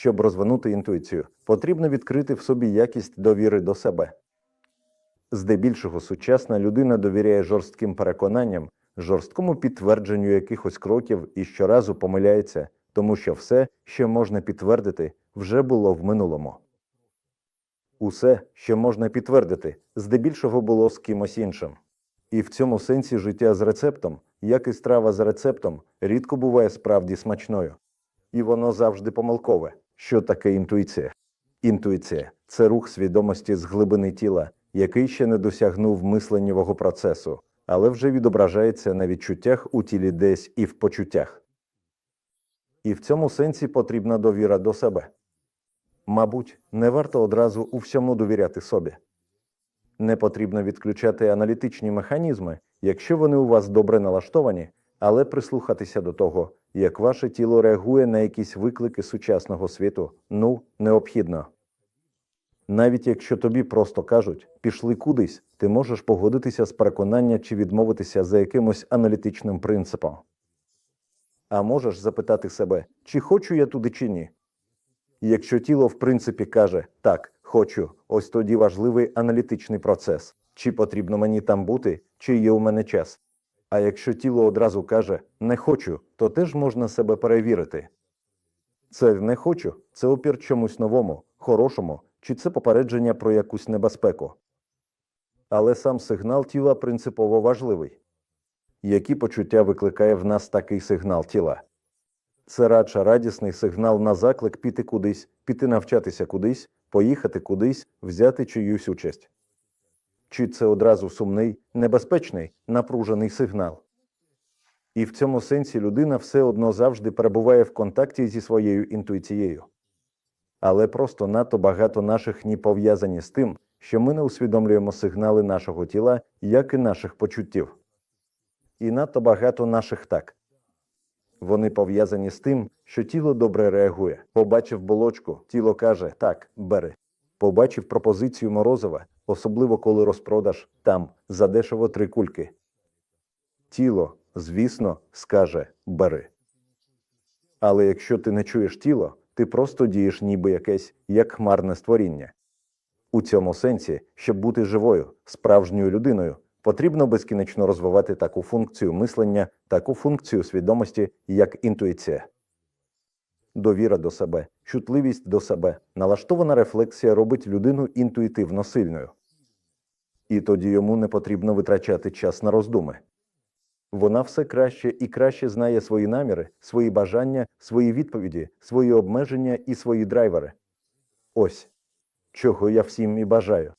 щоб розвинути інтуїцію, потрібно відкрити в собі якість довіри до себе. Здебільшого сучасна людина довіряє жорстким переконанням, жорсткому підтвердженню якихось кроків і щоразу помиляється, тому що все, що можна підтвердити, вже було в минулому. Усе, що можна підтвердити, здебільшого було з кимось іншим. І в цьому сенсі життя з рецептом, як і страва з рецептом, рідко буває справді смачною. І воно завжди помилкове. Що таке інтуїція? Інтуїція це рух свідомості з глибини тіла, який ще не досягнув мисленнєвого процесу, але вже відображається на відчуттях у тілі десь і в почуттях. І в цьому сенсі потрібна довіра до себе. Мабуть, не варто одразу у всьому довіряти собі. Не потрібно відключати аналітичні механізми, якщо вони у вас добре налаштовані, але прислухатися до того, як ваше тіло реагує на якісь виклики сучасного світу, ну, необхідно. Навіть якщо тобі просто кажуть пішли кудись, ти можеш погодитися з переконання чи відмовитися за якимось аналітичним принципом. А можеш запитати себе, чи хочу я туди чи ні. Якщо тіло в принципі каже так, хочу, ось тоді важливий аналітичний процес, чи потрібно мені там бути, чи є у мене час. А якщо тіло одразу каже не хочу, то теж можна себе перевірити. Це не хочу, це опір чомусь новому, хорошому, чи це попередження про якусь небезпеку. Але сам сигнал тіла принципово важливий. Які почуття викликає в нас такий сигнал тіла? Це радше радісний сигнал на заклик піти кудись, піти навчатися кудись, поїхати кудись, взяти чиюсь участь. Чи це одразу сумний, небезпечний, напружений сигнал? І в цьому сенсі людина все одно завжди перебуває в контакті зі своєю інтуїцією. Але просто надто багато наших ні пов'язані з тим, що ми не усвідомлюємо сигнали нашого тіла, як і наших почуттів. І надто багато наших так. Вони пов'язані з тим, що тіло добре реагує. Побачив болочку, тіло каже так, бери. Побачив пропозицію морозива, особливо коли розпродаж там задешево три кульки. Тіло, звісно, скаже бери. Але якщо ти не чуєш тіло, ти просто дієш ніби якесь як хмарне створіння. У цьому сенсі, щоб бути живою, справжньою людиною, потрібно безкінечно розвивати таку функцію мислення, таку функцію свідомості, як інтуїція. Довіра до себе, чутливість до себе, налаштована рефлексія робить людину інтуїтивно сильною. І тоді йому не потрібно витрачати час на роздуми. Вона все краще і краще знає свої наміри, свої бажання, свої відповіді, свої обмеження і свої драйвери. Ось чого я всім і бажаю.